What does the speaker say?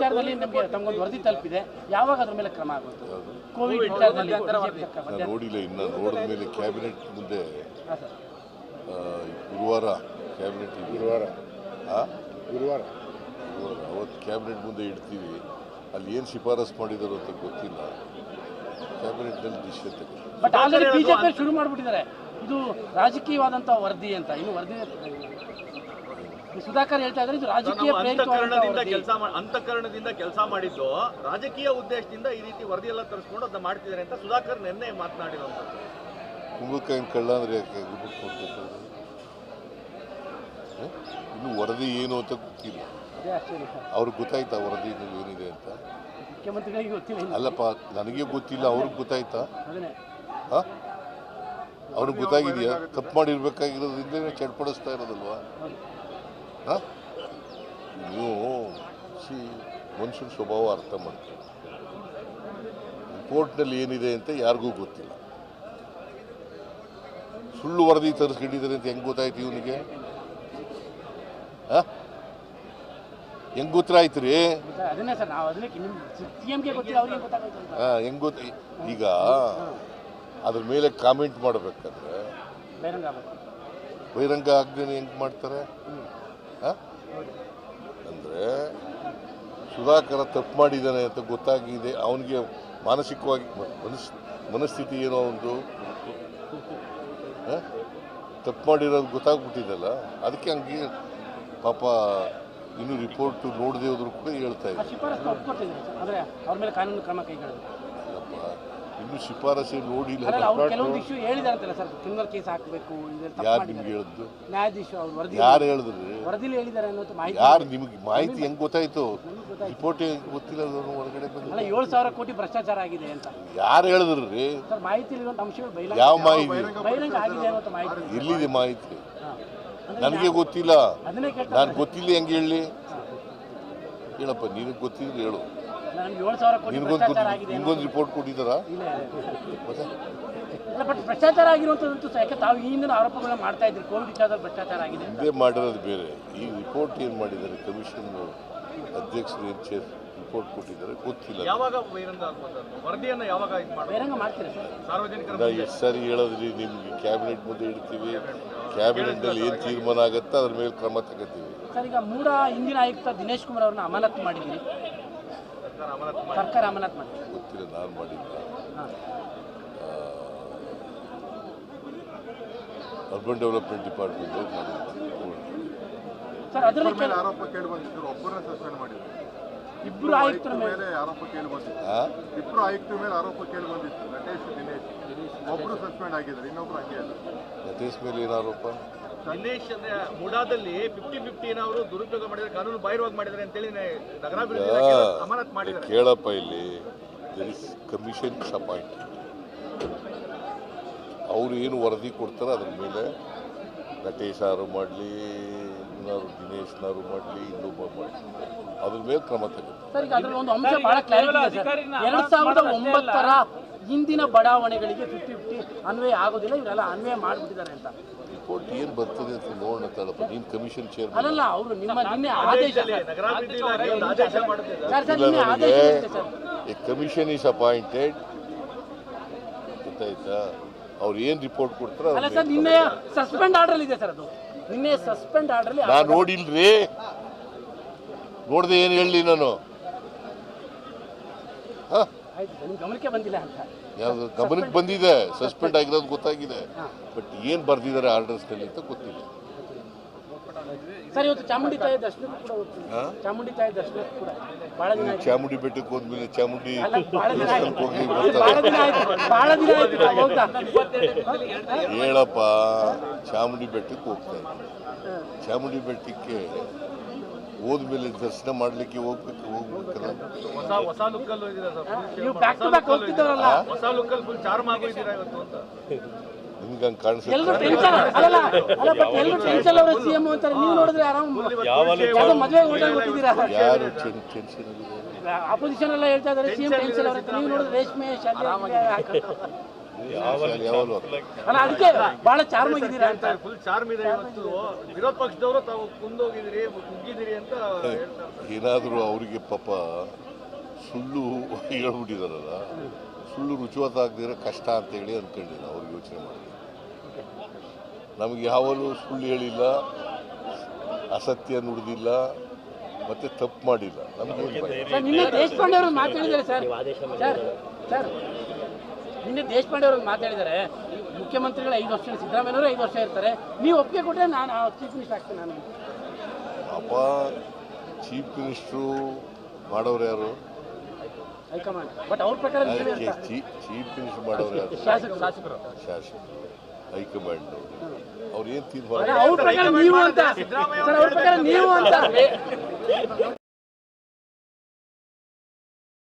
ವಿಚಾರದಲ್ಲಿ ನಮಗೆ ತಮಗೊಂದು ವರದಿ ತಲುಪಿದೆ. ಯಾವಾಗ ಅದ್ರ ಮೇಲೆ ಕ್ರಮ ಆಗುತ್ತೆ ಕೋವಿಡ್ ವಿಚಾರದಲ್ಲಿ ನೋಡಿಲ್ಲ ಇನ್ನು. ನೋಡಿದ ಮೇಲೆ ಕ್ಯಾಬಿನೆಟ್ ಮುಂದೆ ಆ, ಗುರುವಾರ ಕ್ಯಾಬಿನೆಟ್ ಗುರುವಾರ. ಗುರುವಾರ. ಅವತ್ತು ಕ್ಯಾಬಿನೆಟ್ ಮುಂದೆ ಇಡ್ತೀವಿ. ಅಲ್ಲಿ ಏನು ಶಿಫಾರಸ್ ಮಾಡಿದಾರೋ ಅಂತ ಗೊತ್ತಿಲ್ಲ. ಕ್ಯಾಬಿನೆಟ್ನಲ್ಲಿ ಡಿಸಿಷನ್ ತಗೊಳ್ಳಿ. ಬಟ್ ಆಲ್ರೆಡಿ ಬಿಜೆಪಿ ಶುರು ಮಾಡಿಬಿಟ್ಟಿದ್ದಾರೆ. ಇದು ರಾಜಕೀಯವಾದಂಥ ವರದಿ ಅಂತ. ಇನ್ನು ವರದಿ ಸುಧಾಕರ್ ಹೇಳ್ತಾ ಇದ್ದಾರೆ ಇದು ರಾಜಕೀಯ ಅಂತಕರಣದಿಂದ ಕೆಲಸ ಅಂತಃಕರಣದಿಂದ ಕೆಲಸ ಮಾಡಿದ್ದು ರಾಜಕೀಯ ಉದ್ದೇಶದಿಂದ ಈ ರೀತಿ ವರದಿ ಎಲ್ಲ ತರಿಸ್ಕೊಂಡು ಅದನ್ನ ಮಾಡ್ತಿದ್ದಾರೆ ಅಂತ ಸುಧಾಕರ್ ನಿನ್ನೆ ಮಾತನಾಡಿರುವಂಥದ್ದು ಕುಂಬಳಕಾಯಿನ ಕಳ್ಳ ಅಂದ್ರೆ ಯಾಕೆ ಇನ್ನು ವರದಿ ಏನು ಅಂತ ಗೊತ್ತಿಲ್ಲ. ಅವ್ರಿಗೆ ಗೊತ್ತಾಯ್ತಾ ವರದಿ ಏನಿದೆ ಅಂತ. ಅಲ್ಲಪ್ಪ ನನಗೆ ಗೊತ್ತಿಲ್ಲ ಅವ್ರಿಗೆ ಗೊತ್ತಾಯ್ತಾ? ಹಾಂ? ಅವ್ರಿಗೆ ಗೊತ್ತಾಗಿದೆಯಾ? ತಪ್ಪು ಮಾಡಿರ್ಬೇಕಾಗಿರೋದ್ರಿಂದ ಚಡ್ಪಡಿಸ್ತಾ ಇರೋದಲ್ವಾ? ನೀವು ಸಿ ಮನುಷ್ಯನ ಸ್ವಭಾವ ಅರ್ಥ ಮಾಡ್ತೀವಿ ಕೋರ್ಟ್ನಲ್ಲಿ ಏನಿದೆ ಅಂತ ಯಾರಿಗೂ ಗೊತ್ತಿಲ್ಲ. ಸುಳ್ಳು ವರದಿ ತರಿಸ್ಕೊಂಡಿದ್ದಾರೆ ಅಂತ ಹೆಂಗೆ ಗೊತ್ತಾಯ್ತು ಇವನಿಗೆ? ಹಾಂ? ಹೆಂಗೆ ಗೊತ್ತಾಯ್ತು ರೀ? ಹೆಂಗೆ ಗೊತ್ತ ಈಗ ಅದ್ರ ಮೇಲೆ ಕಾಮೆಂಟ್ ಮಾಡಬೇಕಾದ್ರೆ ಬಹಿರಂಗ ಆಗ್ದೇನೆ ಹೆಂಗೆ ಮಾಡ್ತಾರೆ? ಅಂದರೆ ಸುಧಾಕರ ತಪ್ಪು ಮಾಡಿದ್ದಾನೆ ಅಂತ ಗೊತ್ತಾಗಿದೆ. ಅವನಿಗೆ ಮಾನಸಿಕವಾಗಿ ಮನಸ್, ಮನಸ್ಥಿತಿ ಏನೋ ಒಂದು. ತಪ್ಪು ಮಾಡಿರೋದು ಗೊತ್ತಾಗ್ಬಿಟ್ಟಿದೆಲ್ಲ. ಅದಕ್ಕೆ ಹಂಗೆ ಪಾಪ ಇನ್ನು ರಿಪೋರ್ಟ್ ನೋಡದೆ ಹೋದ್ರು ಕೂಡ ಹೇಳ್ತಾ ಇದ್ದಾರೆ. ಇನ್ನು ಶಿಫಾರಸೆ ನೋಡಿಲ್ಲ ಯಾರು. ನಿಮ್ಗೆ ಹೇಳಿದ್ದು ಯಾರು ಹೇಳಿದ್ರಿ. ಯಾರು ನಿಮಗೆ ಮಾಹಿತಿ ಹೆಂಗ್ ಗೊತ್ತಾಯ್ತು? ರಿಪೋರ್ಟ್ ಗೊತ್ತಿಲ್ಲ ಹೊರಗಡೆ ಏಳು ಸಾವಿರ ಕೋಟಿ ಭ್ರಷ್ಟಾಚಾರ ಆಗಿದೆ ಅಂತ. ಯಾರು ಹೇಳಿದ್ರಿ? ಯಾವ ಮಾಹಿತಿ? ಎಲ್ಲಿದೆ ಮಾಹಿತಿ? ನನಗೆ ಗೊತ್ತಿಲ್ಲ. ನಾನು ಗೊತ್ತಿಲ್ಲ ಹೆಂಗೆ ಹೇಳಿ? ಹೇಳಪ್ಪ ನೀನು ಗೊತ್ತಿದ್ರೆ ಹೇಳು. ನಮ್ಗೆ ಏಳು ಸಾವಿರ ಕೋಟಿ ನಿನ್ಗೊಂದು ಭ್ರಷ್ಟಾಚಾರ ಆಗಿದೆ ಅನ್ನೋ- ನಿನ್ಗೊಂದು ರಿಪೋರ್ಟ್ ಕೊಟ್ಟಿದ್ದಾರಾ? ಬಟ್ ಭ್ರಷ್ಟಾಚಾರ ಆಗಿರುವಂಥದ್ದು ಸಹ ಯಾಕೆ ತಾವು ಈ ಹಿಂದಿನ ಆರೋಪಗಳನ್ನ ಮಾಡ್ತಾ ಇದ್ರಿ ಕೋವಿಡ್ ವಿಚಾರದಲ್ಲಿ ಭ್ರಷ್ಟಾಚಾರ ಆಗಿದೆ. ಇದೇ ಮಾಡಿರೋದು ಬೇರೆ. ಈ ರಿಪೋರ್ಟ್ ಏನು ಮಾಡಿದ್ದಾರೆ? ಕಮಿಷನ್ ಅಧ್ಯಕ್ಷರು ಏನು ಚೇರ್ ರಿಪೋರ್ಟ್ ಕೊಟ್ಟಿದ್ದಾರೆ? ಗೊತ್ತಿಲ್ಲ. ಯಾವಾಗ ವರದಿಯನ್ನು ಯಾವಾಗ ಬಹಿರಂಗ ಮಾಡ್ತೀರಾ ಸರ್? ಸಾರ್ವಜನಿಕರ ಎಷ್ಟು ಸಾರಿ ಹೇಳೋದ್ರಿ ನಿಮ್ಗೆ ಕ್ಯಾಬಿನೆಟ್ ಮುಂದೆ ಇಡ್ತೀವಿ. ಕ್ಯಾಬಿನೆಟ್ನಲ್ಲಿ ಏನು ತೀರ್ಮಾನ ಆಗುತ್ತೆ? ಅದ್ರ ಮೇಲೆ ಕ್ರಮ ತಗೋತೀವಿ. ಸರ್ ಈಗ ಮೂಡ ಹಿಂದಿನ ಆಯುಕ್ತ ದಿನೇಶ್ ಕುಮಾರ್ ಅವ್ರನ್ನ ಅಮಾನತು ಮಾಡಿದ್ದೀರಿ. ಸರ್ಕಾರ ಅಮಾನತು ಗೊತ್ತಿಲ್ಲ ನಾನು ಮಾಡಿಲ್ಲ. ಅರ್ಬನ್ ಡೆವಲಪ್ಮೆಂಟ್ ಡಿಪಾರ್ಟ್ಮೆಂಟ್ ಸರ್ ಅದರಲ್ಲಿ ಮೇಲೆ ಆರೋಪ ಕೇಳಿ ಬಂದಿದ್ರು ಒಬ್ಬರನ್ನ ಸಸ್ಪೆಂಡ್ ಮಾಡಿದ್ರು. ಇಬ್ಬರು ಆಯುಕ್ತರ ಮೇಲೆ ಮೇಲೆ ಆರೋಪ ಕೇಳಿ ಬಂದಿತ್ತು? ಇಬ್ರು ಆಯುಕ್ತರ ಮೇಲೆ ಆರೋಪ ಕೇಳಿ ಬಂದಿತ್ತು. ನಟೇಶ್ ದಿನೇಶ್. ಒಬ್ರು ಸಸ್ಪೆಂಡ್ ಆಗಿದ್ದಾರೆ ಇನ್ನೊಬ್ರು ಹಂಗೆ ಅಲ್ಲ. ನಟೇಶ್ ಮೇಲೆ ಏನು ಆರೋಪ? ದಿನೇಶ್ ಅಂದ್ರೆ ಮುಡಾದಲ್ಲಿ ಫಿಫ್ಟಿ ಫಿಫ್ಟಿನ ಅವರು ದುರುಪಯೋಗ ಮಾಡಿದ್ರೆ ಕಾನೂನು ಬಾಹಿರವಾಗಿ ಮಾಡಿದ್ದಾರೆ ಅಂತೇಳಿ ನಗರಾಭಿವೃದ್ಧಿ ಇಲಾಖೆ ಅಮಾನತ್ ಮಾಡಿದ್ದಾರೆ. ಕೇಳಪ್ಪ ಇಲ್ಲಿ ದರ್ ಇಸ್ ಕಮಿಷನ್ ಅಪಾಯಿಂಟ್ ಅವರು ಏನು ವರದಿ ಕೊಡ್ತಾರೆ ಅದ್ರ ಮೇಲೆ ನಟೇಶ್ ಅವರು ಮಾಡಲಿ ಇನ್ನಾರು ದಿನೇಶ್ನಾರು ಮಾಡಲಿ ಇನ್ನೊಬ್ಬ ಮಾಡಲಿ. ಅದ್ರ ಮೇಲೆ ಕ್ರಮ ತಗೋತಾರೆ ಹಿಂದಿನ ಬಡಾವಣೆಗಳಿಗೆ ಫಿಫ್ಟಿ ಫಿಫ್ಟಿ ಅನ್ವಯ ಆಗೋದಿಲ್ಲ ಇವರೆಲ್ಲ ಅನ್ವಯ ಮಾಡಿಬಿಟ್ಟಿದ್ದಾರೆ ಅಂತ. ರಿಪೋರ್ಟ್ ಏನು ಬರ್ತದೆ ಅಂತ ನೋಡೋಣ ತಳಪ್ಪ ನೀನು ಕಮಿಷನ್ ಚೇರ್ ಅಲ್ಲಲ್ಲ ಅವರು ನಿಮ್ಮ ನಿನ್ನೆ ಆದೇಶ. ಸರ್ ಸರ್ ನಿನ್ನೆ ಆದೇಶ ಇದೆ sir. A commission is appointed ಗೊತ್ತಾಯ್ತಾ? ಅವ್ರು ಏನು ರಿಪೋರ್ಟ್ ಕೊಡ್ತಾರೆ ಅಲ್ಲ ಸರ್ ನಿನ್ನೆ ಸಸ್ಪೆಂಡ್ ಆರ್ಡರ್ ಇದೆ ಸರ್ ಅದು. ನಿನ್ನೆ ಸಸ್ಪೆಂಡ್ ಆರ್ಡರ್ ನಾ ನೋಡಿಲ್ರಿ. ನೋಡ್ದೆ ಏನು ಹೇಳಲಿ ನಾನು. ಹಾ? ಗಮನಕ್ಕೆ ಬಂದಿಲ್ಲ ಅಂತ. ಯಾವುದು ಗಮನಕ್ಕೆ ಬಂದಿದೆ ಸಸ್ಪೆಂಡ್ ಆಗಿರೋದು ಗೊತ್ತಾಗಿದೆ. ಬಟ್ ಏನು ಬರ್ದಿದ್ದಾರೆ ಆರ್ಡರ್ಸ್ನಲ್ಲಿ ಅಂತ ಗೊತ್ತಿಲ್ಲ. ಸರ್ ಇವತ್ತು ಚಾಮುಂಡಿ ತಾಯಿ ಕೂಡ ಚಾಮುಂಡಿ ತಾಯಿ ದರ್ಶನಕ್ಕೂ ಕೂಡ. ಬಹಳ ದಿನ ಚಾಮುಂಡಿ ಬೆಟ್ಟಕ್ಕೆ ಹೋದ್ಮೇಲೆ ಚಾಮುಂಡಿ ಅಲ್ಲ ದಿನ ಆಯ್ತು. ಹೋಗಿ ಬಹಳ ದಿನ ಆಯ್ತು. ಹೇಳಪ್ಪ ಚಾಮುಂಡಿ ಬೆಟ್ಟಕ್ಕೆ ಹೋಗ್ತಾ ಇದ್ದೀನಿ. ಚಾಮುಂಡಿ ಬೆಟ್ಟಕ್ಕೆ ಹೋದ್ಮೇಲೆ ದರ್ಶನ ಮಾಡ್ಲಿಕ್ಕೆ ಹೋಗ್ಬೇಕು ಹೋಗ್ಬೇಕಲ್ಲ? ಹೊಸ ಹೊಸ ಲುಕ್ಕಲ್ಲೂ ಇದ್ದೀರಾ ಸರ್? ನೀವು ಬ್ಯಾಕ್ ಟು ಬ್ಯಾಕ್ ಹೋಗ್ತಿದ್ದವರಲ್ಲ. ಹೊಸ ಲುಕ್ಕಲ್ಲಿ ಫುಲ್ ಚಾರ್ಮ್ ಆಗೋಯ್ತೀರಾ ಇವತ್ತು ಅಂತ? ನಿಮ್ಗೆ ಹಂಗೆ ಕಾಣಿಸುತ್ತೆ? ಎಲ್ಲರೂ ಟೆನ್ಷನ್ ಅಲ್ಲಲ್ಲ ಅಲ್ಲ ಬಟ್ ಎಲ್ಲರೂ ಟೆನ್ಷನ್ ಅವರ ಸಿಎಂ ಅಂತಾರೆ. ನೀವು ನೋಡಿದ್ರೆ ಆರಾಮ್ ಯಾವುದೋ ಮದುವೆ ಹೋಟೆಲ್ ಯಾರು ಟೆನ್ಷನ್ ಅಪೋಸಿಷನ್ ಎಲ್ಲ ಹೇಳ್ತಾ ಇದ್ದಾರೆ ಸಿಎಂ ಟೆನ್ಷನ್ ಅವರ. ನೀವು ನೋಡಿದ್ರೆ ರೇಷ್ಮೆ ಶಾಲೆ ಅಲ್ಲ ಅದಕ್ಕೆ ಬಹಳ ಚಾರ್ಮ್ ಆಗಿದ್ದೀರಾ ಅಂತ. ಫುಲ್ ಚಾರ್ಮ್ ಇದೆ ಇವತ್ತು. ವಿರೋಧ ಪಕ್ಷದವರು ತಾವು ಕುಂದೋಗಿದ್ದೀರಿ ಕುಗ್ಗಿದ್ದೀರಿ ಅಂತ ಹೇಳ್ತಾರೆ ಏನಾದರೂ ಅವರಿಗೆ ಪಾಪ ಸುಳ್ಳು ಹೇಳ್ಬಿಟ್ಟಿದಾರಲ್ಲ ಸುಳ್ಳು ರುಚಿವತ್ತಾಗದಿರೋ ಕಷ್ಟ ಅಂತೇಳಿ ಅಂದ್ಕೊಂಡಿಲ್ಲ ಅವ್ರಿಗೆ ಯೋಚನೆ ಮಾಡಿ ನಮಗೆ ಯಾವಲ್ಲೂ ಸುಳ್ಳು ಹೇಳಿಲ್ಲ ಅಸತ್ಯ ನುಡಿದಿಲ್ಲ ಮತ್ತೆ ತಪ್ಪು ಮಾಡಿಲ್ಲ. ನಮ್ಗೆ ಸರ್. ನಿನ್ನೆ ದೇಶಪಾಂಡೆ ಅವರು ಮಾತಾಡಿದ್ದಾರೆ. ಮುಖ್ಯಮಂತ್ರಿಗಳು ಐದು ವರ್ಷ ಸಿದ್ದರಾಮಯ್ಯವರು ಐದು ವರ್ಷ ಇರ್ತಾರೆ. ನೀವು ಒಪ್ಪಿಗೆ ಕೊಟ್ಟರೆ ನಾನು ಚೀಫ್ ಮಿನಿಸ್ಟರ್ ಆಗ್ತೀನಿ ನಾನು. ಅಪ್ಪ ಚೀಫ್ ಮಿನಿಸ್ಟ್ರು ಮಾಡೋರು ಯಾರು? ಹೈಕಮಾಂಡ್. ಬಟ್ ಅವ್ರ ಪ್ರಕಾರ. ಚೀಫ್ ಮಿನಿಸ್ಟರ್ ಮಾಡೋರು ಯಾರು? ಶಾಸಕರು. ಶಾಸಕರು. ಶಾಸಕರು. ಹೈಕಮಾಂಡ್. ಅವ್ರು ಏನು ತೀರ್ಮಾನ ಅವ್ರ ಪ್ರಕಾರ ನೀವು ಅಂತ. ಅವ್ರ ಪ್ರಕಾರ ನೀವು ಅಂತ.